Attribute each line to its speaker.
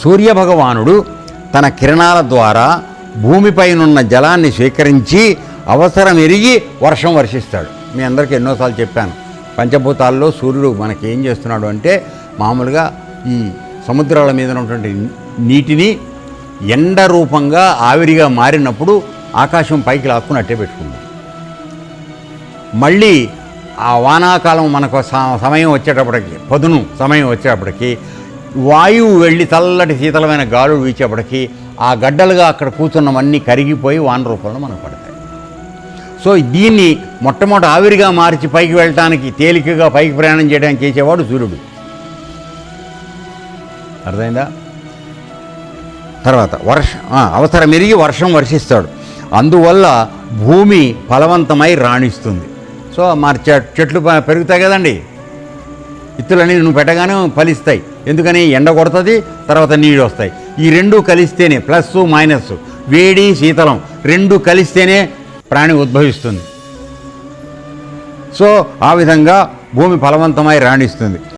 Speaker 1: సూర్యభగవానుడు తన కిరణాల ద్వారా భూమిపైనున్న జలాన్ని స్వీకరించి అవసరం ఎరిగి వర్షం వర్షిస్తాడు. మీ అందరికీ ఎన్నోసార్లు చెప్పాను. పంచభూతాల్లో సూర్యుడు మనకి ఏం చేస్తున్నాడు అంటే మామూలుగా ఈ సముద్రాల మీద ఉన్నటువంటి నీటిని ఎండ రూపంగా ఆవిరిగా మారినప్పుడు ఆకాశం పైకి లాక్కుని అట్టే పెట్టుకుంది. మళ్ళీ ఆ వానాకాలం మనకు సమయం వచ్చేటప్పటికి పదును సమయం వచ్చేటప్పటికి వాయువు వెళ్ళి చల్లటి శీతలమైన గాలులు వీచేపటికి ఆ గడ్డలుగా అక్కడ కూర్చున్నవన్నీ కరిగిపోయి వాన రూపంలో మనకు పడతాయి. సో దీన్ని మొట్టమొదటి ఆవిరిగా మార్చి పైకి వెళ్ళటానికి తేలికగా పైకి ప్రయాణం చేయడానికి చేసేవాడు సూర్యుడు. అర్థమైందా? తర్వాత వర్ష అవసరం ఎరిగి వర్షం వర్షిస్తాడు. అందువల్ల భూమి ఫలవంతమై రాణిస్తుంది. సో మరి చె- చెట్లు పెరుగుతాయి కదండి. ఇత్తులన్నీ నువ్వు పెట్టగానే ఫలిస్తాయి. ఎందుకని ఎండ కొడుతుంది తర్వాత నీళ్ళు వస్తాయి. ఈ రెండు కలిస్తేనే ప్లస్ మైనస్ వేడి శీతలం రెండు కలిస్తేనే ప్రాణి ఉద్భవిస్తుంది. సో ఆ విధంగా భూమి ఫలవంతమై రాణిస్తుంది.